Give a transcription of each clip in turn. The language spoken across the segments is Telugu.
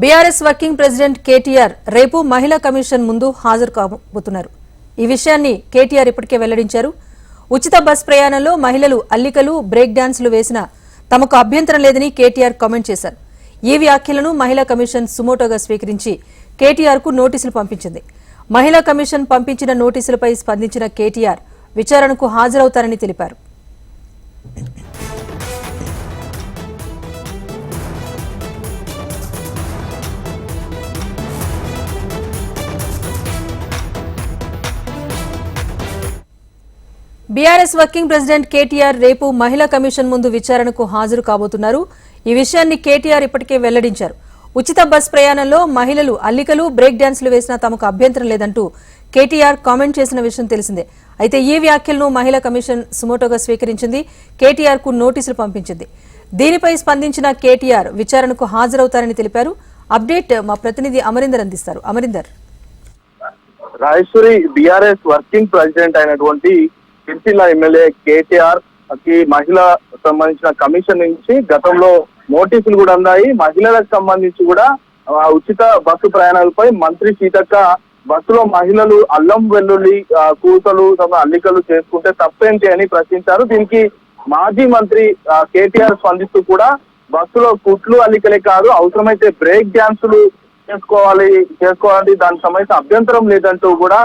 బీఆర్ఎస్ వర్కింగ్ ప్రెసిడెంట్ కేటీఆర్ రేపు మహిళా కమిషన్ ముందు హాజరు కాబోతున్నారు. ఈ విషయాన్ని కేటీఆర్ ఇప్పటికే వెల్లడించారు. ఉచిత బస్ ప్రయాణంలో మహిళలు అల్లికలు బ్రేక్ డాన్సులు వేసిన తమకు అభ్యంతరం లేదని కేటీఆర్ కామెంట్ చేశారు. ఈ వ్యాఖ్యలను మహిళా కమిషన్ సుమోటోగా స్వీకరించి కేటీఆర్కు నోటీసులు పంపించింది. మహిళా కమిషన్ పంపించిన నోటీసులపై స్పందించిన కేటీఆర్ విచారణకు హాజరవుతారని తెలిపారు. బీఆర్ఎస్ వర్కింగ్ ప్రెసిడెంట్ కేటీఆర్ రేపు మహిళా కమిషన్ ముందు విచారణకు హాజరు కాబోతున్నారు. ఈ విషయాన్ని కేటీఆర్ ఇప్పటికే వెల్లడించారు. ఉచిత బస్ ప్రయాణంలో మహిళలు అల్లికలు బ్రేక్ డ్యాన్స్లు వేసినా తమకు అభ్యంతరం లేదంటూ కేటీఆర్ కామెంట్ చేసిన విషయం తెలిసిందే. అయితే ఈ వ్యాఖ్యలను మహిళా కమిషన్ సుమోటోగా స్వీకరించింది కేటీఆర్కు నోటీసులు పంపించింది. దీనిపై స్పందించిన కేటీఆర్ విచారణకు హాజరవుతారని తెలిపారు. అప్డేట్ మా ప్రతినిధి అమరీందర్ అందిస్తారు. Amarinder. Rajeshwari BRS working president అయినటువంటి సిరిసిల్ల ఎమ్మెల్యే కేటీఆర్కి మహిళ సంబంధించిన కమిషన్ నుంచి గతంలో నోటీసులు కూడా అందాయి. మహిళలకు సంబంధించి కూడా ఉచిత బస్సు ప్రయాణాలపై మంత్రి సీతక్క బస్సులో మహిళలు అల్లం వెల్లుల్లి కూతలు తమ అల్లికలు చేసుకుంటే తప్పేంటి అని ప్రశ్నించారు. దీనికి మాజీ మంత్రి కేటీఆర్ స్పందిస్తూ కూడా బస్సులో కుట్లు అల్లికలే కాదు అవసరమైతే బ్రేక్ డ్యాన్సులు చేసుకోవాలి చేసుకోవాలి దానికి సంబంధించిన అభ్యంతరం లేదంటూ కూడా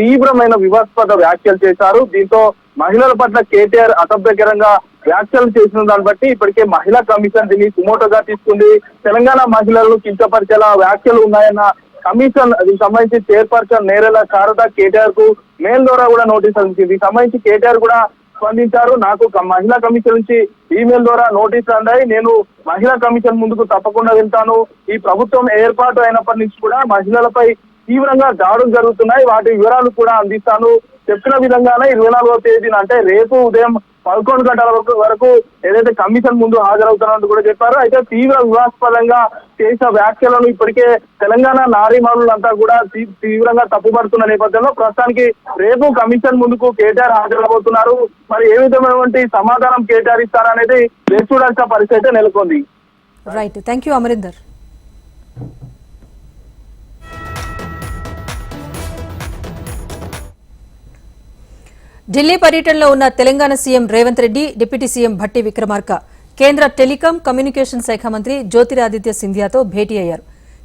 తీవ్రమైన వివాదాస్పద వ్యాఖ్యలు చేశారు. దీంతో మహిళల పట్ల కేటీఆర్ అసభ్యకరంగా వ్యాఖ్యలు చేసిన దాన్ని బట్టి ఇప్పటికే మహిళా కమిషన్ దీన్ని సుమోటోగా తీసుకుంది. తెలంగాణ మహిళలను కించపరిచేలా వ్యాఖ్యలు ఉన్నాయన్న కమిషన్ దీనికి సంబంధించి చైర్పర్సన్ నేరేల శారద కేటీఆర్కు మెయిల్ ద్వారా కూడా నోటీస్ అందించింది. దీనికి సంబంధించి కేటీఆర్ కూడా స్పందించారు. నాకు ఒక మహిళా కమిషన్ నుంచి ఈమెయిల్ ద్వారా నోటీసులు అందాయి. నేను మహిళా కమిషన్ ముందుకు తప్పకుండా వెళ్తాను. ఈ ప్రభుత్వం ఏర్పాటు అయినప్పటి నుంచి కూడా మహిళలపై తీవ్రంగా దాడులు జరుగుతున్నాయి. వాటి వివరాలు కూడా అందిస్తాను. చెప్పిన విధంగానే ఇరవై నాలుగో తేదీన అంటే రేపు ఉదయం పదకొండు గంటల వరకు వరకు ఏదైతే కమిషన్ ముందు హాజరవుతానంటూ కూడా చెప్పారు. అయితే తీవ్ర వివాదాస్పదంగా చేసిన వ్యాఖ్యలను ఇప్పటికే తెలంగాణ నారీమణులంతా కూడా తీవ్రంగా తప్పుపడుతున్న నేపథ్యంలో ప్రస్తుతానికి రేపు కమిషన్ ముందుకు కేటీఆర్ హాజరవబోతున్నారు. మరి ఏ విధమైనటువంటి సమాధానం కేటీఆర్ ఇస్తారనేది వేచి చూడాల్సిన పరిస్థితి అయితే నెలకొంది. Right thank you Amarinder Delhi పర్యటనలో ఉన్న Telangana CM Revanth Reddy deputy CM Bhatti Vikramarka కేంద్ర టెలికాం కమ్యూనికేషన్ శాఖ మంత్రి జ్యోతిరాదిత్య సింధియాతో భేటీ అయ్యారు.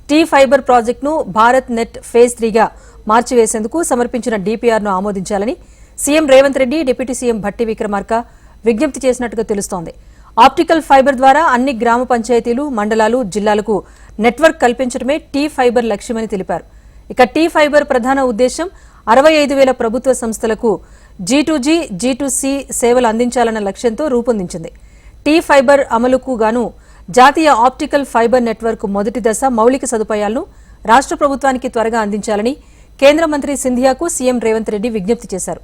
టీ ఫైబర్ ప్రాజెక్టును భారత్ నెట్ ఫేజ్ త్రీగా మార్చివేసేందుకు సమర్పించిన డీపీఆర్ను ఆమోదించాలని CM Revanth Reddy deputy CM Bhatti Vikramarka విజ్ఞప్తి చేసినట్టుగా తెలుస్తోంది. ఆప్టికల్ ఫైబర్ ద్వారా అన్ని గ్రామ పంచాయతీలు మండలాలు జిల్లాలకు నెట్వర్క్ కల్పించడమే టీ ఫైబర్ లక్ష్యమని తెలిపారు. ఇక టీ ఫైబర్ ప్రధాన ఉద్దేశం అరవై ఐదు వేల ప్రభుత్వ సంస్థలకు G to G G to C సేవలు అందించాలన్న లక్ష్యంతో రూపొందించింది. టీ ఫైబర్ అమలుకు గాను జాతీయ ఆప్టికల్ ఫైబర్ నెట్వర్క్ మొదటి దశ మౌలిక సదుపాయాలను రాష్ట్ర ప్రభుత్వానికి త్వరగా అందించాలని కేంద్ర మంత్రి సింధియాకు సీఎం రేవంత్ రెడ్డి విజ్ఞప్తి చేశారు.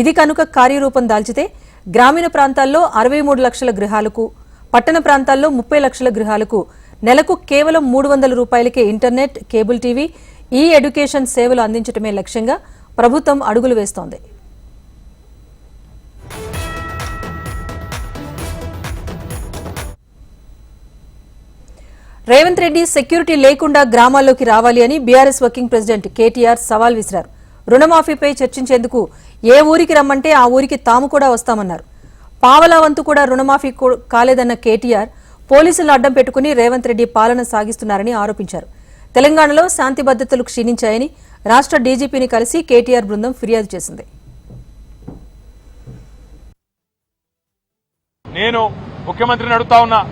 ఇది కనుక కార్యరూపం దాల్చితే గ్రామీణ ప్రాంతాల్లో అరవై మూడు లక్షల గృహాలకు పట్టణ ప్రాంతాల్లో ముప్పై లక్షల గృహాలకు నెలకు కేవలం మూడు వందల రూపాయలకే internet cable TV e education సేవలు అందించడమే లక్ష్యంగా ప్రభుత్వం అడుగులు వేస్తోంది. రేవంత్ రెడ్డి సెక్యూరిటీ లేకుండా గ్రామాల్లోకి రావాలి అని బీఆర్ఎస్ వర్కింగ్ ప్రెసిడెంట్ కేటీఆర్ సవాల్ విసిరారు. రుణమాఫీపై చర్చించేందుకు ఏ ఊరికి రమ్మంటే ఆ ఊరికి తాము కూడా వస్తామన్నారు. పావలా వంతు కూడా రుణమాఫీ కాలేదన్న కేటీఆర్ పోలీసులను అడ్డం పెట్టుకుని రేవంత్ రెడ్డి పాలన సాగిస్తున్నారని ఆరోపించారు. తెలంగాణలో శాంతి భద్రతలు క్షీణించాయని రాష్ట్ర డీజీపీని కలిసి కేటీఆర్ బృందం ఫిర్యాదు చేసింది. నేను ముఖ్యమంత్రిని అడుగుతా ఉన్నా.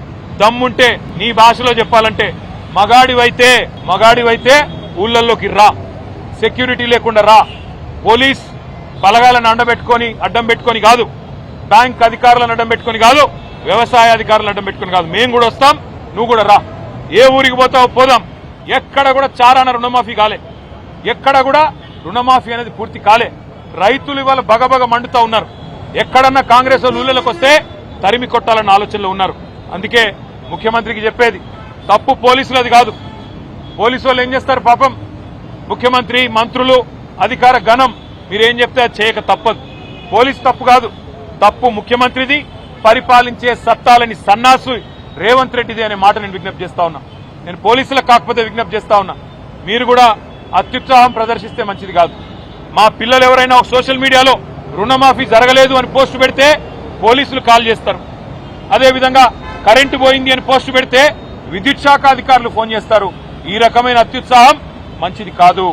దమ్ముంటే నీ భాషలో చెప్పాలంటే మగాడివైతే మగాడివైతే ఊళ్ళల్లోకి రా. సెక్యూరిటీ లేకుండా రా. పోలీస్ బలగాలను అండబెట్టుకొని అడ్డం పెట్టుకొని కాదు. బ్యాంక్ అధికారులను అడ్డం పెట్టుకొని కాదు. వ్యవసాయ అధికారులను అడ్డం పెట్టుకొని కాదు. మేము కూడా వస్తాం నువ్వు కూడా రా. ఏ ఊరికి పోతావో పోదాం. ఎక్కడ కూడా చారాన రుణమాఫీ కాలే. ఎక్కడ కూడా రుణమాఫీ అనేది పూర్తి కాలే. రైతులు ఇవాళ బగబగ మండుతా ఉన్నారు. ఎక్కడన్నా కాంగ్రెస్ వాళ్ళు ఊళ్ళలోకి వస్తే తరిమి కొట్టాలన్న ఆలోచనలో ఉన్నారు. అందుకే ముఖ్యమంత్రికి చెప్పేది. తప్పు పోలీసులది కాదు. పోలీసు వాళ్ళు ఏం చేస్తారు పాపం? ముఖ్యమంత్రి మంత్రులు అధికార గణం మీరేం చెప్తే అది చేయక తప్పదు. పోలీస్ తప్పు కాదు. తప్పు ముఖ్యమంత్రిది పరిపాలించే సత్తాలని సన్నాసు రేవంత్ రెడ్డిది అనే మాట నేను విజ్ఞప్తి చేస్తా ఉన్నా. నేను పోలీసులకు కాకపోతే విజ్ఞప్తి చేస్తా ఉన్నా. మీరు కూడా అత్యుత్సాహం ప్రదర్శిస్తే మంచిది కాదు. మా పిల్లలు ఎవరైనా ఒక సోషల్ మీడియాలో రుణమాఫీ జరగలేదు అని పోస్ట్ పెడితే పోలీసులు కాల్ చేస్తారు. అదేవిధంగా కరెంటు పోయింది అని పోస్టు పెడితే విద్యుత్ శాఖ అధికారులు ఫోన్ చేస్తారు. ఈ రకమైన అత్యుత్సాహం మంచిది కాదు.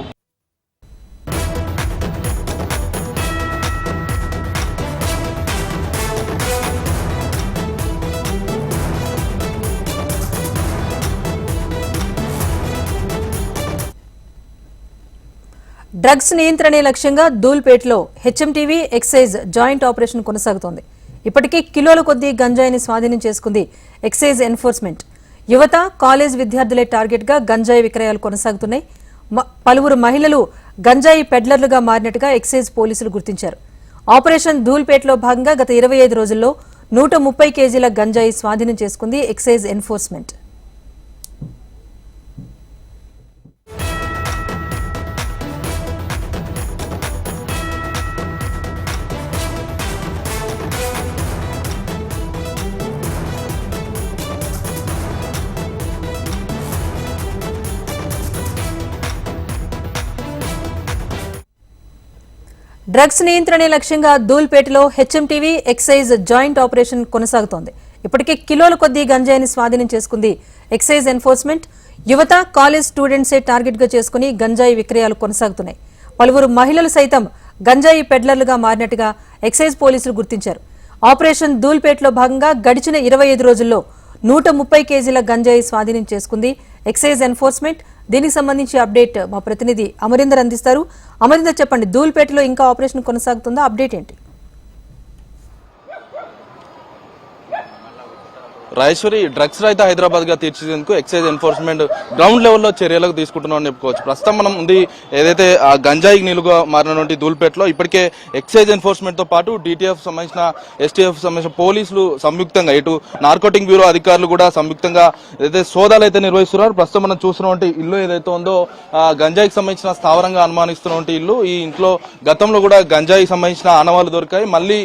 డ్రగ్స్ నియంత్రణే లక్ష్యంగా ధూల్పేటలో హెచ్ఎంటీవీ ఎక్సైజ్ జాయింట్ ఆపరేషన్ కొనసాగుతోంది. ఇప్పటికీ కిలోల కొద్దీ గంజాయిని స్వాధీనం చేసుకుంది ఎక్సైజ్ ఎన్ఫోర్స్మెంట్. యువత కాలేజ్ విద్యార్థులే టార్గెట్గా గంజాయి విక్రయాలు కొనసాగుతున్నాయి. పలువురు మహిళలు గంజాయి పెడ్లర్లుగా మారినట్టుగా ఎక్సైజ్ పోలీసులు గుర్తించారు. ఆపరేషన్ ధూల్పేటలో భాగంగా గత ఇరవై ఐదు రోజుల్లో నూట ముప్పై కేజీల గంజాయి స్వాధీనం చేసుకుంది ఎక్సైజ్ ఎన్ఫోర్స్మెంట్. డ్రగ్స్ నియంత్రణే లక్ష్యంగా దూల్పేటలో హెచ్ఎంటీవీ ఎక్సైజ్ జాయింట్ ఆపరేషన్ కొనసాగుతోంది. ఇప్పటికే కిలోల కొద్దీ గంజాయిని స్వాధీనం చేసుకుంది ఎక్సైజ్ ఎన్ఫోర్స్మెంట్. యువత కాలేజ్ స్టూడెంట్సే టార్గెట్గా చేసుకుని గంజాయి విక్రయాలు కొనసాగుతున్నాయి. పలువురు మహిళలు సైతం గంజాయి పెడ్లర్లుగా మారినట్టుగా ఎక్సైజ్ పోలీసులు గుర్తించారు. ఆపరేషన్ దూల్పేటలో భాగంగా గడిచిన ఇరవై ఐదు రోజుల్లో నూట ముప్పై కేజీల గంజాయి స్వాధీనం చేసుకుంది ఎక్సైజ్ ఎన్ఫోర్స్మెంట్. దీనికి సంబంధించి అప్డేట్ మా ప్రతినిధి అమరీందర్ అందిస్తారు. అమరీందర్ చెప్పండి ధూల్పేటలో ఇంకా ఆపరేషన్ కొనసాగుతుందా? అప్డేట్ ఏంటి? రాజేశ్వరి డ్రగ్స్ రహిత హైదరాబాద్గా తీర్చిదిద్దేందుకు ఎక్సైజ్ ఎన్ఫోర్స్మెంట్ గ్రౌండ్ లెవెల్లో చర్యలకు తీసుకుంటున్నాం అని చెప్పుకోవచ్చు. ప్రస్తుతం మనం ఉంది ఏదైతే ఆ గంజాయికి నిలుగా మారినటువంటి దూల్పేటలో ఇప్పటికే ఎక్సైజ్ ఎన్ఫోర్స్మెంట్తో పాటు డిటిఎఫ్ సంబంధించిన ఎస్టీఎఫ్ సంబంధించిన పోలీసులు సంయుక్తంగా ఇటు నార్కోటింగ్ బ్యూరో అధికారులు కూడా సంయుక్తంగా ఏదైతే సోదాలు అయితే నిర్వహిస్తున్నారు ప్రస్తుతం మనం చూస్తున్నటువంటి ఇల్లు ఏదైతే ఉందో ఆ గంజాయికి సంబంధించిన స్థావరంగా అనుమానిస్తున్నటువంటి ఇల్లు. ఈ ఇంట్లో గతంలో కూడా గంజాయికి సంబంధించిన ఆనవాళ్ళు దొరికాయి. మళ్ళీ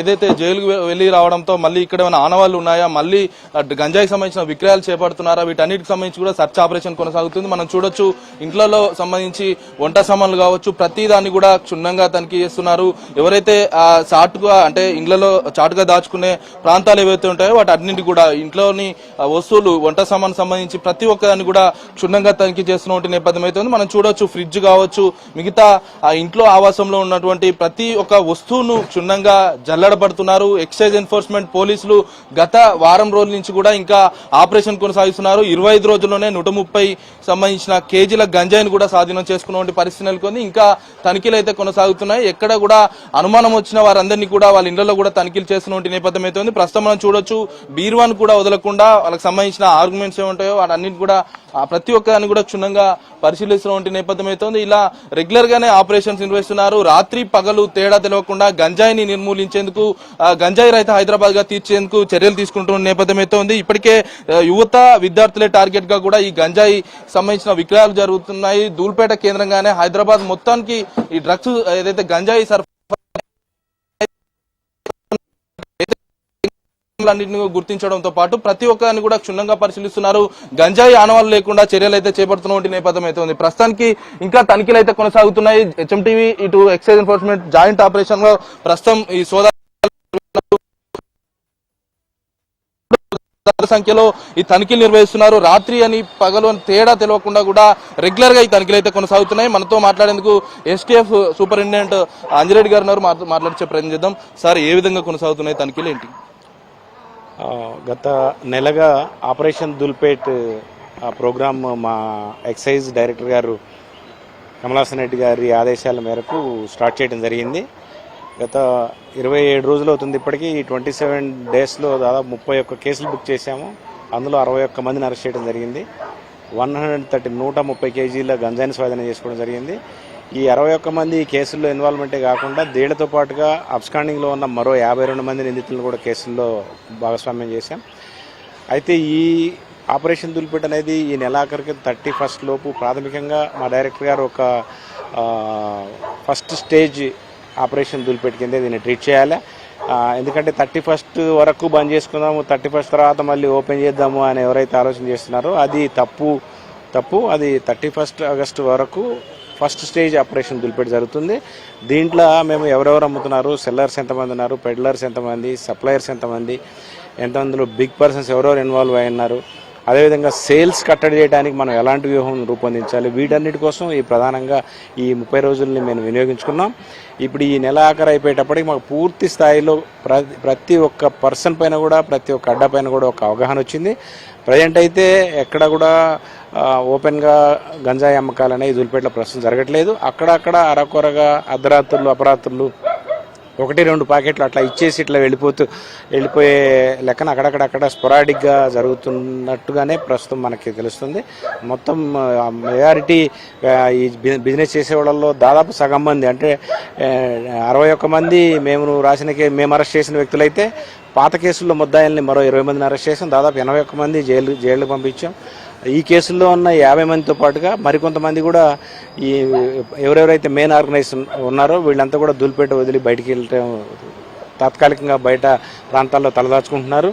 ఏదైతే జైలుకు వెళ్ళి రావడంతో మళ్ళీ ఇక్కడ ఏమైనా ఆనవాళ్ళు ఉన్నాయా? మళ్ళీ గంజాయి గంజాయికి సంబంధించిన విక్రయాలు చేపడుతున్నారా? వీటన్నిటికి సంబంధించి కూడా సర్చ్ ఆపరేషన్ కొనసాగుతుంది. మనం చూడొచ్చు ఇంట్లలో సంబంధించి వంట సామాన్లు కావచ్చు ప్రతి దాన్ని కూడా క్షుణ్ణంగా తనిఖీ చేస్తున్నారు. ఎవరైతే చాటుగా అంటే ఇండ్లలో చాటుగా దాచుకునే ప్రాంతాలు ఏవైతే ఉంటాయో వాటి అన్నింటి కూడా ఇంట్లోని వస్తువులు వంట సామాన్ సంబంధించి ప్రతి ఒక్కదాన్ని కూడా క్షుణ్ణంగా తనిఖీ చేస్తున్నటువంటి నేపథ్యం అయితే ఉంది మనం చూడొచ్చు ఫ్రిడ్జ్ కావచ్చు మిగతా ఆ ఇంట్లో ఆవాసంలో ఉన్నటువంటి ప్రతి ఒక్క వస్తువును క్షుణ్ణంగా జల్లడబడుతున్నారు ఎక్సైజ్ ఎన్ఫోర్స్మెంట్ పోలీసులు గత వారం రోజుల నుంచి కూడా ఇంకా ఆపరేషన్ కొనసాగిస్తున్నారు. ఇరవై ఐదు రోజుల్లోనే నూట ముప్పై సంబంధించిన కేజీల గంజాయిని కూడా స్వాధీనం చేసుకున్నటువంటి పరిస్థితి నెలకొంది. ఇంకా తనిఖీలు అయితే కొనసాగుతున్నాయి. ఎక్కడ కూడా అనుమానం వచ్చిన వారందరినీ కూడా వాళ్ళ ఇళ్ళలో కూడా తనిఖీలు చేస్తున్నటువంటి నేపథ్యం అయితే ఉంది. ప్రస్తుతం మనం చూడొచ్చు బీర్వాన్ కూడా వదలకుండా వాళ్ళకి సంబంధించిన ఆర్గ్యుమెంట్స్ ఏముంటాయో వాటన్నిటి కూడా ఆ ప్రతి ఒక్కదాన్ని కూడా క్షుణ్ణంగా పరిశీలిస్తున్నటువంటి నేపథ్యం అయితే ఉంది ఇలా రెగ్యులర్ గానే ఆపరేషన్స్ నిర్వహిస్తున్నారు. రాత్రి పగలు తేడా తెలియకుండా గంజాయిని నిర్మూలించేందుకు ఆ, గంజాయి రహిత హైదరాబాద్గా తీర్చేందుకు చర్యలు తీసుకుంటున్న నేపథ్యం అవుతోంది ఉంది ఇప్పటికే యువత విద్యార్థులే టార్గెట్గా కూడా ఈ గంజాయి సంబంధించిన విక్రయాలు జరుగుతున్నాయి. దూల్పేట కేంద్రంగానే హైదరాబాద్ మొత్తానికి ఈ డ్రగ్స్ ఏదైతే గంజాయి సరఫరా అన్నింటిని గుర్తించడంతో పాటు ప్రతి ఒక్కరిని కూడా క్షుణ్ణంగా పరిశీలిస్తున్నారు. గంజాయి ఆనవాళ్ళు లేకుండా చర్యలు అయితే చేపడుతున్నటువంటి నేపథ్యం అయితే ఉంది. ప్రస్తుతానికి ఇంకా తనిఖీలు అయితే కొనసాగుతున్నాయి. హెచ్ఎంటీవీ ఇటు ఎక్సైజ్ ఎన్ఫోర్స్మెంట్ జాయింట్ ఆపరేషన్లో ప్రస్తుతం ఈ సోదా సంఖ్యలో ఈ తనిఖీలు నిర్వహిస్తున్నారు. రాత్రి అని పగలు అని తేడా తెలియకుండా కూడా రెగ్యులర్గా ఈ తనిఖీలు అయితే కొనసాగుతున్నాయి. మనతో మాట్లాడేందుకు ఎస్టీఎఫ్ సూపరింటెండెంట్ అంజిరెడ్డి గారు ఉన్నారు. మాట్లాడించే ప్రయత్నం చేద్దాం. సార్ ఏ విధంగా కొనసాగుతున్నాయి తనిఖీలు ఏంటి? గత నెలగా ఆపరేషన్ దుల్పేట్ ఆ ప్రోగ్రామ్ మా ఎక్సైజ్ డైరెక్టర్ గారు కమలాసన్ రెడ్డి గారి ఆదేశాల మేరకు స్టార్ట్ చేయడం జరిగింది. గత ఇరవై ఏడు రోజులు అవుతుంది ఇప్పటికీ. ట్వంటీ సెవెన్ డేస్లో దాదాపు ముప్పై ఒక్క కేసులు బుక్ చేశాము. అందులో అరవై ఒక్క మందిని అరెస్ట్ చేయడం జరిగింది. వన్ హండ్రెడ్ థర్టీ నూట ముప్పై కేజీల గంజాయిని స్వాధీనం చేసుకోవడం జరిగింది. ఈ అరవై ఒక్క మంది ఈ కేసుల్లో ఇన్వాల్వ్మెంటే కాకుండా దీళ్ళతో పాటుగా అబ్స్కాండింగ్లో ఉన్న మరో యాభై రెండు మంది నిందితులను కూడా కేసుల్లో భాగస్వామ్యం చేశాం. అయితే ఈ ఆపరేషన్ దులిపెట్ అనేది ఈ నెలాఖరికి థర్టీ ఫస్ట్ లోపు ప్రాథమికంగా మా డైరెక్టర్ గారు ఒక ఫస్ట్ స్టేజ్ ఆపరేషన్ దులిపేట కింద దీన్ని ట్రీట్ చేయాలి. ఎందుకంటే థర్టీ ఫస్ట్ వరకు బంద్ చేసుకుందాము థర్టీ ఫస్ట్ తర్వాత మళ్ళీ ఓపెన్ చేద్దాము అని ఎవరైతే ఆలోచన చేస్తున్నారో అది తప్పు తప్పు. అది థర్టీ ఫస్ట్ ఆగస్టు వరకు ఫస్ట్ స్టేజ్ ఆపరేషన్ దులిపెట్టి జరుగుతుంది. దీంట్లో మేము ఎవరెవరు అమ్ముతున్నారు? సెల్లర్స్ ఎంతమంది ఉన్నారు? పెడ్లర్స్ ఎంతమంది? సప్లయర్స్ ఎంతమంది? ఎంతమందిలో బిగ్ పర్సన్స్ ఎవరెవరు ఇన్వాల్వ్ అయి ఉన్నారు? అదేవిధంగా సేల్స్ కట్టడి చేయడానికి మనం ఎలాంటి వ్యూహం రూపొందించాలి? వీటన్నిటి కోసం ఈ ప్రధానంగా ఈ ముప్పై రోజుల్ని మేము వినియోగించుకున్నాం. ఇప్పుడు ఈ నెల ఆఖరి అయిపోయేటప్పటికి మాకు పూర్తి స్థాయిలో ప్రతి ప్రతి ఒక్క పర్సన్ పైన కూడా ప్రతి ఒక్క అడ్డ పైన కూడా ఒక అవగాహన వచ్చింది. ప్రజెంట్ అయితే ఎక్కడ కూడా ఓపెన్గా గంజాయి అమ్మకాలు అనేవి దులిపేట్ల ప్రస్తుతం జరగట్లేదు. అక్కడక్కడ అరకొరగా అర్ధరాత్రులు అపరాత్రులు ఒకటి రెండు ప్యాకెట్లు అట్లా ఇచ్చేసి ఇట్లా వెళ్ళిపోతూ వెళ్ళిపోయే లెక్కన అక్కడక్కడక్కడ స్పొరాడిక్గా జరుగుతున్నట్టుగానే ప్రస్తుతం మనకి తెలుస్తుంది. మొత్తం మెజారిటీ ఈ బి- బిజినెస్ చేసే వాళ్ళల్లో దాదాపు సగం మంది. అంటే అరవై ఒక్క మంది మేము రాసిన మేము అరెస్ట్ చేసిన వ్యక్తులైతే పాత కేసుల్లో ముద్దాయిల్ని మరో ఇరవై మందిని అరెస్ట్ చేసాం. దాదాపు ఎనభై ఒక్క మంది జైలు జైలు పంపించాం. ఈ కేసుల్లో ఉన్న యాభై మందితో పాటుగా మరికొంతమంది కూడా ఈ ఎవరెవరైతే మెయిన్ ఆర్గనైజ్ ఉన్నారో వీళ్ళంతా కూడా దూలిపేట వదిలి బయటికి వెళ్ళటం తాత్కాలికంగా బయట ప్రాంతాల్లో తలదాచుకుంటున్నారు.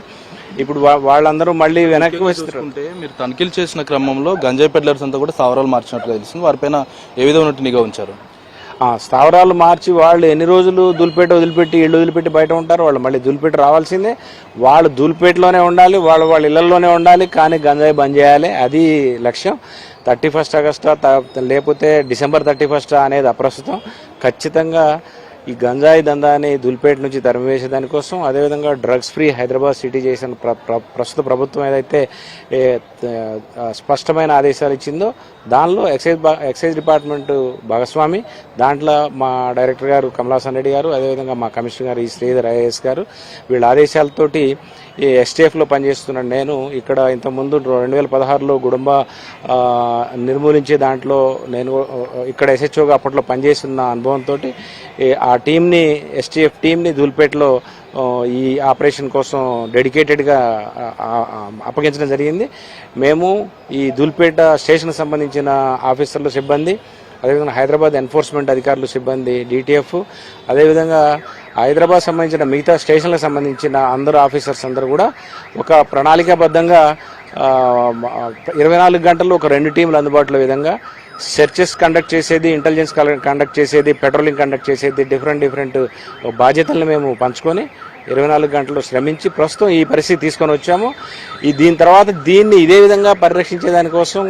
ఇప్పుడు వాళ్ళందరూ మళ్ళీ వెనక్కి వస్తారు. చూసుకుంటే మీరు తనిఖీలు చేసిన క్రమంలో గంజాయి పెడ్లర్స్ అంతా కూడా స్థావరాలు మార్చినట్టుగా తెలుస్తుంది. వారిపైన ఏ విధమైన నిఘా ఉంచారు? స్థావరాలు మార్చి వాళ్ళు ఎన్ని రోజులు దులిపేట వదిలిపెట్టి ఇళ్ళు వదిలిపెట్టి బయట ఉంటారు వాళ్ళు మళ్ళీ దులిపేట రావాల్సిందే. వాళ్ళు దులిపేటలోనే ఉండాలి వాళ్ళు వాళ్ళ ఇళ్ళలోనే ఉండాలి కానీ గంజాయి బంద్ చేయాలి. అది లక్ష్యం. థర్టీ ఫస్ట్ ఆగస్టా త- లేకపోతే డిసెంబర్ థర్టీ ఫస్ట్ అనేది అప్రస్తుతం. ఖచ్చితంగా ఈ గంజాయి దందాన్ని దులిపేట నుంచి తరిమివేసే దానికోసం అదేవిధంగా డ్రగ్స్ ఫ్రీ హైదరాబాద్ సిటీ చేసిన ప్ర ప్రస్తుత ప్రభుత్వం ఏదైతే స్పష్టమైన ఆదేశాలు ఇచ్చిందో దానిలో ఎక్సైజ్ ఎక్సైజ్ డిపార్ట్మెంట్ భాగస్వామి దాంట్లో మా డైరెక్టర్ గారు కమలాసన్ రెడ్డి గారు అదేవిధంగా మా కమిషనర్ గారు ఈ శ్రీధర్ ఐఏఎస్ గారు వీళ్ళ ఆదేశాలతోటి ఈ ఎస్టీఎఫ్లో పనిచేస్తున్నాను నేను ఇక్కడ ఇంతకుముందు రెండు వేల పదహారులో గుడుంబ నిర్మూలించే దాంట్లో నేను ఇక్కడ ఎస్హెచ్ఓగా అప్పట్లో పనిచేస్తున్న అనుభవంతో ఆ టీంని ఎస్టీఎఫ్ టీంని దూల్పేటలో ఈ ఆపరేషన్ కోసం డెడికేటెడ్గా అప్పగించడం జరిగింది. మేము ఈ దూల్పేట స్టేషన్కి సంబంధించిన ఆఫీసర్లు సిబ్బంది అదేవిధంగా హైదరాబాద్ ఎన్ఫోర్స్మెంట్ అధికారులు సిబ్బంది డిటిఎఫ్ అదేవిధంగా హైదరాబాద్ సంబంధించిన మిగతా స్టేషన్లకు సంబంధించిన అందరు ఆఫీసర్స్ అందరూ కూడా ఒక ప్రణాళికాబద్ధంగా ఇరవై నాలుగు గంటల్లో ఒక రెండు టీంలు అందుబాటులో విధంగా సెర్చెస్ కండక్ట్ చేసేది ఇంటెలిజెన్స్ కండక్ట్ చేసేది పెట్రోలింగ్ కండక్ట్ చేసేది డిఫరెంట్ డిఫరెంట్ బాధ్యతలను మేము పంచుకొని ఇరవై నాలుగు గంటలు శ్రమించి ప్రస్తుతం ఈ పరిస్థితి తీసుకొని వచ్చాము. ఈ దీని తర్వాత దీన్ని ఇదే విధంగా పరిరక్షించే దానికోసం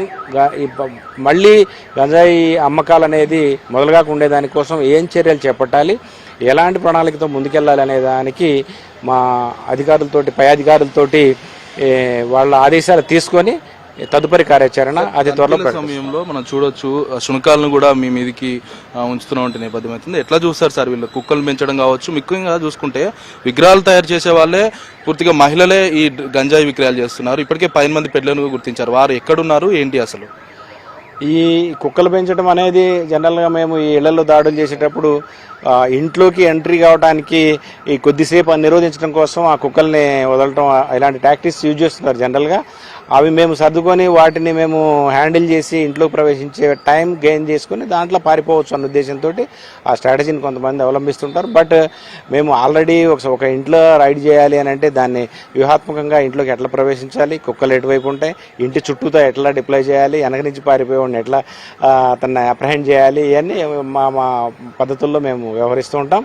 మళ్ళీ గంజాయి అమ్మకాలు అనేది మొదలుగా ఉండేదానికోసం ఏం చర్యలు చేపట్టాలి ఎలాంటి ప్రణాళికతో ముందుకెళ్ళాలి అనే దానికి మా అధికారులతోటి పై అధికారులతోటి వాళ్ళ ఆదేశాలు తీసుకొని తదుపరి కార్యాచరణ అది త్వరలో సమయంలో మనం చూడొచ్చు శునకాలను కూడా మీ మీదకి ఉంచుతున్నటువంటి నేపథ్యం అవుతుంది. ఎట్లా చూస్తారు సార్ వీళ్ళు? కుక్కలు పెంచడం కావచ్చు ముఖ్యంగా చూసుకుంటే విగ్రహాలు తయారు చేసే వాళ్ళే పూర్తిగా మహిళలే ఈ గంజాయి విక్రయాలు చేస్తున్నారు. ఇప్పటికే పది మంది పెళ్ళను గుర్తించారు. వారు ఎక్కడున్నారు? ఏంటి అసలు? ఈ కుక్కలు పెంచడం అనేది జనరల్గా మేము ఈ ఇళ్ళలో దాడులు చేసేటప్పుడు ఇంట్లోకి ఎంట్రీ కావడానికి ఈ కొద్దిసేపు నిరోధించడం కోసం ఆ కుక్కల్ని వదలటం ఇలాంటి టాక్టిక్స్ యూజ్ చేస్తున్నారు జనరల్గా. అవి మేము సర్దుకొని వాటిని మేము హ్యాండిల్ చేసి ఇంట్లోకి ప్రవేశించే టైం గెయిన్ చేసుకుని దాంట్లో పారిపోవచ్చు అన్న ఉద్దేశంతో ఆ స్ట్రాటజీని కొంతమంది అవలంబిస్తుంటారు. బట్ మేము ఆల్రెడీ ఒక ఒక ఇంట్లో రైడ్ చేయాలి అని అంటే దాన్ని వ్యూహాత్మకంగా ఇంట్లోకి ఎట్లా ప్రవేశించాలి కుక్కలు ఎటువైపు ఉంటాయి ఇంటి చుట్టూతో ఎట్లా డిప్లాయ్ చేయాలి వెనక నుంచి పారిపోయేవాడిని ఎట్లా తన అతన్ని అప్రహెండ్ చేయాలి ఇవన్నీ మా మా పద్ధతుల్లో మేము వ్యవహరిస్తూ ఉంటాం.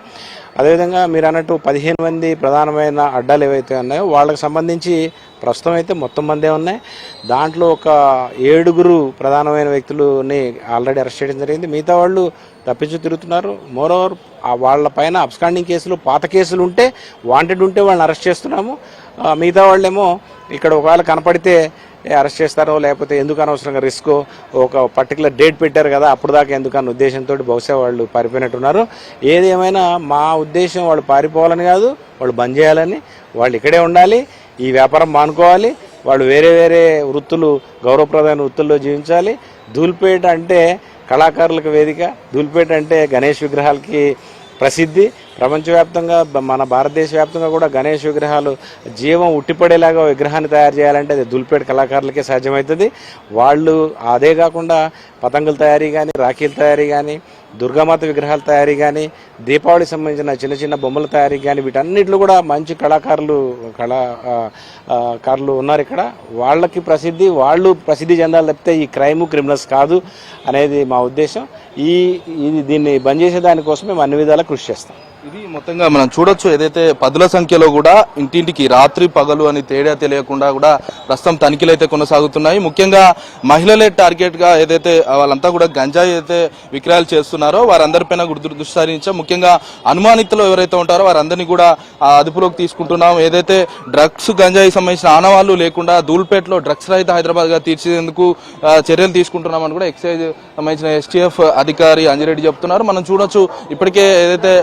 అదేవిధంగా మీరు అన్నట్టు పదిహేను మంది ప్రధానమైన అడ్డాలు ఏవైతే ఉన్నాయో వాళ్ళకి సంబంధించి ప్రస్తుతం అయితే మొత్తం మందే ఉన్నాయి. దాంట్లో ఒక ఏడుగురు ప్రధానమైన వ్యక్తులని ఆల్రెడీ అరెస్ట్ చేయడం జరిగింది. మిగతా వాళ్ళు తప్పించు తిరుగుతున్నారు. మోరోవర్ వాళ్ళ పైన అబ్స్కాండింగ్ కేసులు పాత కేసులు ఉంటే వాంటెడ్ ఉంటే వాళ్ళని అరెస్ట్ చేస్తున్నాము. మిగతా వాళ్ళేమో ఇక్కడ ఒకవేళ కనపడితే అరెస్ట్ చేస్తారో లేకపోతే ఎందుకు అనవసరంగా రిస్క్? ఒక పర్టికులర్ డేట్ పెట్టారు కదా అప్పుడు దాకా ఎందుకు అన్న ఉద్దేశంతో బహుశా వాళ్ళు పారిపోయినట్టున్నారు. ఏది ఏమైనా మా ఉద్దేశం వాళ్ళు పారిపోవాలని కాదు వాళ్ళు బంద్ చేయాలని వాళ్ళు ఇక్కడే ఉండాలి ఈ వ్యాపారం మానుకోవాలి వాళ్ళు వేరే వేరే వృత్తులు గౌరవప్రదమైన వృత్తుల్లో జీవించాలి. ధూల్పేట అంటే కళాకారులకు వేదిక ధూల్పేట అంటే గణేష్ విగ్రహాలకి ప్రసిద్ధి ప్రపంచవ్యాప్తంగా మన భారతదేశ వ్యాప్తంగా కూడా గణేష్ విగ్రహాలు జీవం ఉట్టిపడేలాగా విగ్రహాన్ని తయారు చేయాలంటే అది దుల్పేట కళాకారులకే సాధ్యమవుతుంది. వాళ్ళు అదే కాకుండా పతంగుల తయారీ కానీ రాఖీల తయారీ కానీ దుర్గామాత విగ్రహాల తయారీ కానీ దీపావళికి సంబంధించిన చిన్న చిన్న బొమ్మల తయారీ కానీ వీటన్నిటిలో కూడా మంచి కళాకారులు కళా కారులు ఉన్నారు ఇక్కడ. వాళ్ళకి ప్రసిద్ధి వాళ్ళు ప్రసిద్ధి చెందాలి తప్పితే ఈ క్రైమ్ క్రిమినల్స్ కాదు అనేది మా ఉద్దేశం. ఈ ఇది దీన్ని బంద్ చేసే దానికోసం మేము అన్ని విధాలా కృషి చేస్తాం. ఇది మొత్తంగా మనం చూడొచ్చు. ఏదైతే పదుల సంఖ్యలో కూడా ఇంటింటికి రాత్రి పగలు అని తేడా తెలియకుండా కూడా ప్రస్తుతం తనిఖీలు అయితే కొనసాగుతున్నాయి. ముఖ్యంగా మహిళలే టార్గెట్గా ఏదైతే వాళ్ళంతా కూడా గంజాయి అయితే విక్రయాలు చేస్తున్నారో వారందరిపైన గుర్తు దృష్టి సారించాం ముఖ్యంగా అనుమానితులు ఎవరైతే ఉంటారో వారందరినీ కూడా అదుపులోకి తీసుకుంటున్నాం. ఏదైతే డ్రగ్స్ గంజాయి సంబంధించిన ఆనవాళ్ళు లేకుండా దూల్పేటలో డ్రగ్స్ రహిత హైదరాబాద్గా తీర్చేందుకు చర్యలు తీసుకుంటున్నామని కూడా ఎక్సైజ్ సంబంధించిన ఎస్టీఎఫ్ అధికారి అంజిరెడ్డి చెప్తున్నారు. మనం చూడొచ్చు. ఇప్పటికే ఏదైతే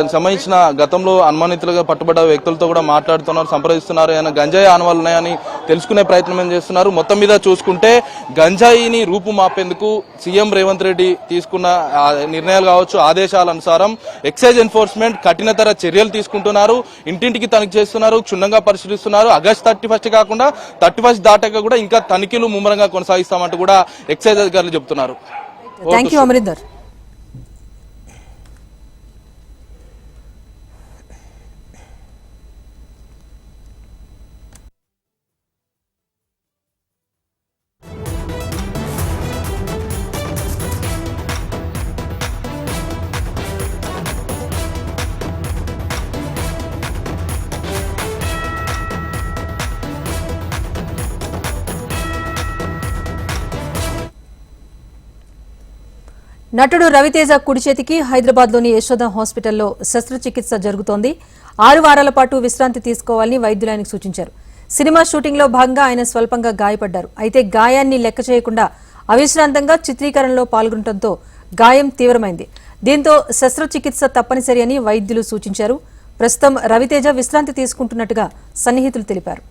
దానికి సంబంధించిన గతంలో అనుమానితులుగా పట్టుబడ్డ వ్యక్తులతో కూడా మాట్లాడుతున్నారు సంప్రదిస్తున్నారు. ఏమైనా గంజాయి ఆనవాళ్ళు ఉన్నాయని తెలుసుకునే ప్రయత్నం ఏం చేస్తున్నారు? మొత్తం మీద చూసుకుంటే గంజాయిని రూపు మాపేందుకు సీఎం రేవంత్ రెడ్డి తీసుకున్న నిర్ణయాలు కావచ్చు ఆదేశాల అనుసారం ఎక్సైజ్ ఎన్ఫోర్స్మెంట్ కఠినతర చర్యలు తీసుకుంటున్నారు. ఇంటింటికి తనిఖీ చేస్తున్నారు క్షుణ్ణంగా పరిశీలిస్తున్నారు. ఆగస్ట్ థర్టీ ఫస్ట్ కాకుండా థర్టీ ఫస్ట్ దాటాక కూడా ఇంకా తనిఖీలు ముమ్మరంగా కొనసాగిస్తామంటూ కూడా ఎక్సైజ్ అధికారులు చెప్తున్నారు థ్యాంక్ యూ అమరీందర్. నటుడు రవితేజ కుడి చేతికి హైదరాబాద్లోని యశోద హాస్పిటల్లో శస్త్రచికిత్స జరుగుతోంది. ఆరు వారాల పాటు విశ్రాంతి తీసుకోవాలని వైద్యులు ఆయనకు సూచించారు. సినిమా షూటింగ్లో భాగంగా ఆయన స్వల్పంగా గాయపడ్డారు. అయితే గాయాన్ని లెక్క చేయకుండా అవిశ్రాంతంగా చిత్రీకరణలో పాల్గొనడంతో గాయం తీవ్రమైంది. దీంతో శస్త్రచికిత్స తప్పనిసరి అని వైద్యులు సూచించారు. ప్రస్తుతం రవితేజ విశ్రాంతి తీసుకుంటున్నట్టుగా సన్నిహితులు తెలిపారు.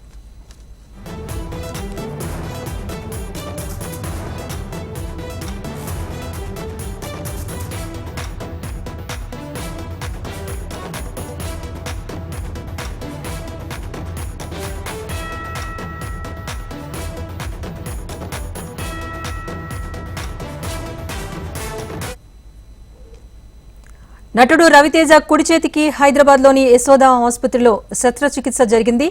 నటుడు రవితేజ కుడి చేతికి హైదరాబాద్లోని యశోద ఆసుపత్రిలో శస్త్రచికిత్స జరిగింది.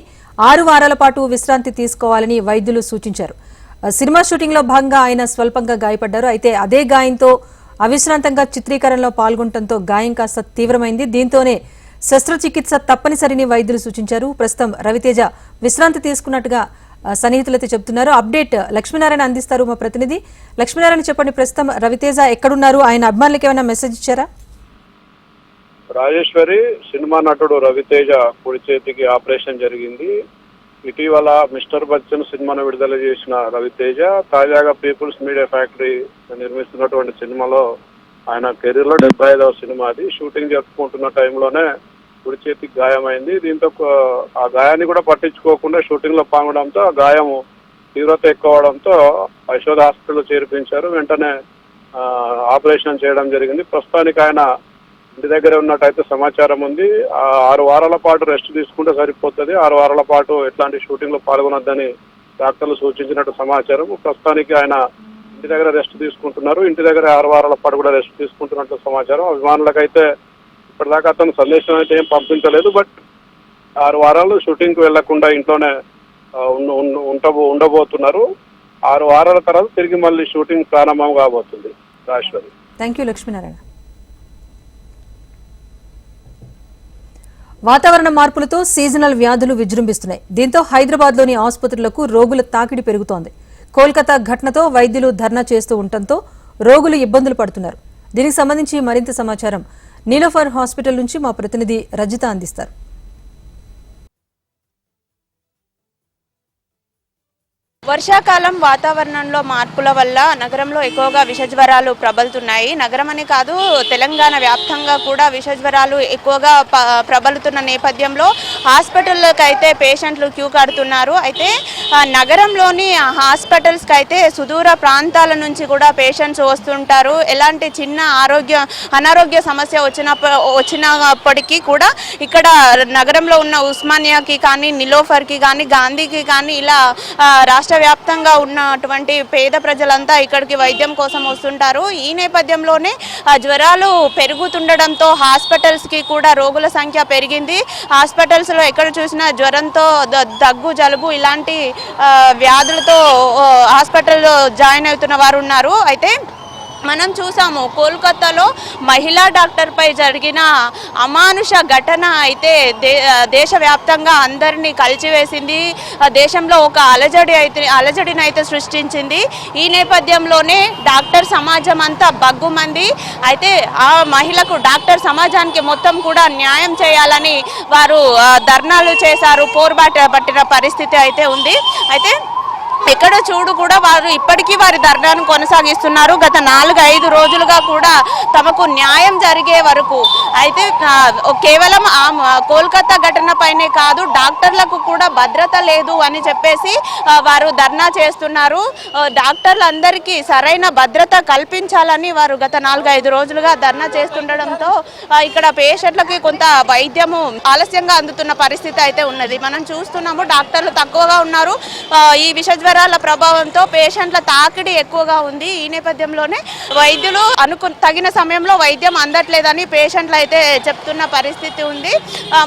ఆరు వారాల పాటు విశ్రాంతి తీసుకోవాలని వైద్యులు సూచించారు. సినిమా షూటింగ్లో భాగంగా ఆయన స్వల్పంగా గాయపడ్డారు. అయితే అదే గాయంతో అవిశ్రాంతంగా చిత్రీకరణలో పాల్గొనడంతో గాయం కాస్త తీవ్రమైంది. దీంతోనే శస్త్రచికిత్స తప్పనిసరిని వైద్యులు సూచించారు. ప్రస్తుతం రవితేజ విశ్రాంతి తీసుకున్నట్టుగా సన్నిహితులైతే చెబుతున్నారు. అప్డేట్ లక్ష్మీనారాయణ అందిస్తారు మా ప్రతినిధి. లక్ష్మీనారాయణ చెప్పండి ప్రస్తుతం రవితేజ ఎక్కడున్నారు? ఆయన అభిమానులకు ఏమైనా మెసేజ్ ఇచ్చారా? రాజేశ్వరి సినిమా నటుడు రవితేజ కుడి చేతికి ఆపరేషన్ జరిగింది. ఇటీవల మిస్టర్ బచ్చన్ సినిమాను విడుదల చేసిన రవితేజ తాజాగా పీపుల్స్ మీడియా ఫ్యాక్టరీ నిర్మిస్తున్నటువంటి సినిమాలో ఆయన కెరీర్లో డెబ్బై ఐదవ సినిమా అది. షూటింగ్ జరుపుకుంటున్న టైంలోనే కుడి చేతికి గాయమైంది. దీంతో ఆ గాయాన్ని కూడా పట్టించుకోకుండా షూటింగ్లో పాంగడంతో ఆ గాయం తీవ్రత ఎక్కువ అవడంతో యశోద హాస్పిటల్ చేర్పించారు. వెంటనే ఆపరేషన్ చేయడం జరిగింది. ప్రస్తుతానికి ఆయన ఇంటి దగ్గర ఉన్నట్టయితే సమాచారం ఉంది. ఆరు వారాల పాటు రెస్ట్ తీసుకుంటే సరిపోతుంది. ఆరు వారాల పాటు ఎట్లాంటి షూటింగ్లో పాల్గొనొద్దని డాక్టర్లు సూచించినట్టు సమాచారం. ప్రస్తుతానికి ఆయన ఇంటి దగ్గర రెస్ట్ తీసుకుంటున్నారు. ఇంటి దగ్గర ఆరు వారాల పాటు కూడా రెస్ట్ తీసుకుంటున్నట్టు సమాచారం. అభిమానులకైతే ఇప్పటిదాకా అతను సందేశం అయితే ఏం పంపించలేదు. బట్ ఆరు వారాలు షూటింగ్కు వెళ్ళకుండా ఇంట్లోనే ఉండబో ఉండబోతున్నారు. ఆరు వారాల తర్వాత తిరిగి మళ్ళీ షూటింగ్ ప్రారంభం కాబోతుంది. రాజేశ్వరి. థ్యాంక్ యూ లక్ష్మీనారాయణ వాతావరణ మార్పులతో సీజనల్ వ్యాధులు విజృంభిస్తున్నాయి. దీంతో హైదరాబాద్లోని ఆసుపత్రులకు రోగుల తాకిడి పెరుగుతోంది. కోల్కతా ఘటనతో వైద్యులు ధర్నా చేస్తూ ఉండటంతో రోగులు ఇబ్బందులు పడుతున్నారు. దీనికి సంబంధించి మరింత సమాచారం నీలోఫర్ హాస్పిటల్ నుంచి మా ప్రతినిధి రజిత అందిస్తారు. వర్షాకాలం వాతావరణంలో మార్పుల వల్ల నగరంలో ఎక్కువగా విష జ్వరాలు ప్రబలుతున్నాయి. నగరం అనే కాదు తెలంగాణ వ్యాప్తంగా కూడా విష జ్వరాలు ఎక్కువగా ప్రబలుతున్న నేపథ్యంలో హాస్పిటల్లోకి అయితే పేషెంట్లు క్యూ కడుతున్నారు. అయితే నగరంలోని హాస్పిటల్స్కి అయితే సుదూర ప్రాంతాల నుంచి కూడా పేషెంట్స్ వస్తుంటారు. ఎలాంటి చిన్న ఆరోగ్య అనారోగ్య సమస్య వచ్చినప్ప వచ్చినప్పటికీ కూడా ఇక్కడ నగరంలో ఉన్న ఉస్మానియాకి కానీ నిలోఫర్కి కానీ గాంధీకి కానీ ఇలా రాష్ట్ర వ్యాప్తంగా ఉన్నటువంటి పేద ప్రజలంతా ఇక్కడికి వైద్యం కోసం వస్తుంటారు. ఈ నేపథ్యంలోనే ఆ, జ్వరాలు పెరుగుతుండడంతో హాస్పిటల్స్కి కూడా రోగుల సంఖ్య పెరిగింది. హాస్పిటల్స్లో ఎక్కడ చూసినా జ్వరంతో ద- దగ్గు జలుబు ఇలాంటి వ్యాధులతో హాస్పిటల్లో జాయిన్ అవుతున్న వారు ఉన్నారు. అయితే మనం చూసాము కోల్కతాలో మహిళా డాక్టర్పై జరిగిన అమానుష ఘటన అయితే దే దేశవ్యాప్తంగా అందరినీ కలిచివేసింది. దేశంలో ఒక అలజడి అయితే అలజడిని అయితే సృష్టించింది. ఈ నేపథ్యంలోనే డాక్టర్ సమాజం అంతా బగ్గుమంది అయితే ఆ మహిళకు డాక్టర్ సమాజానికి మొత్తం కూడా న్యాయం చేయాలని వారు ధర్నాలు చేశారు. పోరుబాట పట్టిన పరిస్థితి అయితే ఉంది. అయితే ఎక్కడ చూడు కూడా వారు ఇప్పటికీ వారి ధర్నాను కొనసాగిస్తున్నారు. గత నాలుగు ఐదు రోజులుగా కూడా తమకు న్యాయం జరిగే వరకు అయితే కేవలం ఆ కోల్కతా ఘటన పైనే కాదు డాక్టర్లకు కూడా భద్రత లేదు అని చెప్పేసి వారు ధర్నా చేస్తున్నారు. డాక్టర్లందరికీ సరైన భద్రత కల్పించాలని వారు గత నాలుగు ఐదు రోజులుగా ధర్నా చేస్తుండడంతో ఇక్కడ పేషెంట్లకి కొంత వైద్యము ఆలస్యంగా అందుతున్న పరిస్థితి అయితే ఉన్నది. మనం చూస్తున్నాము డాక్టర్లు తక్కువగా ఉన్నారు. ఈ విషజ్వర జ్వరాల ప్రభావంతో పేషెంట్ల తాకిడి ఎక్కువగా ఉంది. ఈ నేపథ్యంలోనే వైద్యులు అనుకు తగిన సమయంలో వైద్యం అందట్లేదని పేషెంట్లు అయితే చెప్తున్న పరిస్థితి ఉంది.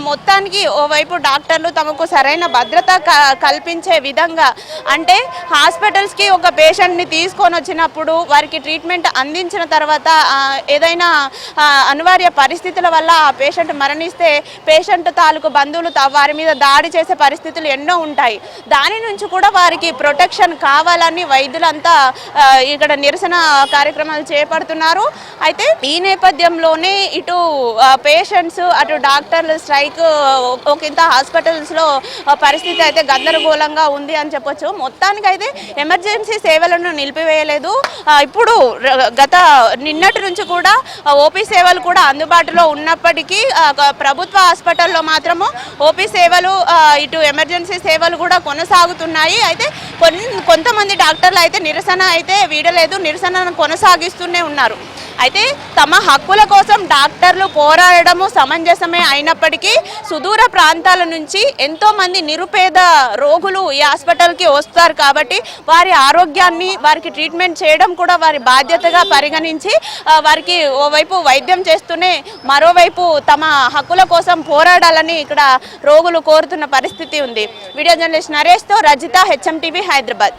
మొత్తానికి ఓవైపు డాక్టర్లు తమకు సరైన భద్రత క- కల్పించే విధంగా అంటే హాస్పిటల్స్కి ఒక పేషెంట్ని తీసుకొని వచ్చినప్పుడు వారికి ట్రీట్మెంట్ అందించిన తర్వాత ఏదైనా అనివార్య పరిస్థితుల వల్ల ఆ పేషెంట్ మరణిస్తే పేషెంట్ తాలూకు బంధువులు వారి మీద దాడి చేసే పరిస్థితులు ఎన్నో ఉంటాయి. దాని నుంచి కూడా వారికి ప్రొటెక్షన్ కావాలని వైద్యులంతా ఇక్కడ నిరసన కార్యక్రమాలు చేపడుతున్నారు. అయితే ఈ నేపథ్యంలోనే ఇటు పేషెంట్స్ అటు డాక్టర్లు స్ట్రైక్ ఒకంత హాస్పిటల్స్లో పరిస్థితి అయితే గందరగోళంగా ఉంది అని చెప్పొచ్చు. మొత్తానికైతే ఎమర్జెన్సీ సేవలను నిలిపివేయలేదు. ఇప్పుడు గత నిన్నటి నుంచి కూడా ఓపీ సేవలు కూడా అందుబాటులో ఉన్నప్పటికీ ప్రభుత్వ హాస్పిటల్లో మాత్రము ఓపీ సేవలు ఇటు ఎమర్జెన్సీ సేవలు కూడా కొనసాగుతున్నాయి. అయితే కొన్ కొంతమంది డాక్టర్లు అయితే నిరసన అయితే వీడలేదు నిరసనను కొనసాగిస్తూనే ఉన్నారు. అయితే తమ హక్కుల కోసం డాక్టర్లు పోరాడము సమంజసమే అయినప్పటికీ సుదూర ప్రాంతాల నుంచి ఎంతోమంది నిరుపేద రోగులు ఈ హాస్పిటల్కి వస్తారు కాబట్టి వారి ఆరోగ్యాన్ని వారికి ట్రీట్మెంట్ చేయడం కూడా వారి బాధ్యతగా పరిగణించి వారికి ఓవైపు వైద్యం చేస్తూనే మరోవైపు తమ హక్కుల కోసం పోరాడాలని ఇక్కడ రోగులు కోరుతున్న పరిస్థితి ఉంది. వీడియో జర్నలిస్ట్ నరేష్తో రజిత హెచ్ఎం టీవీ హైదరాబాద్.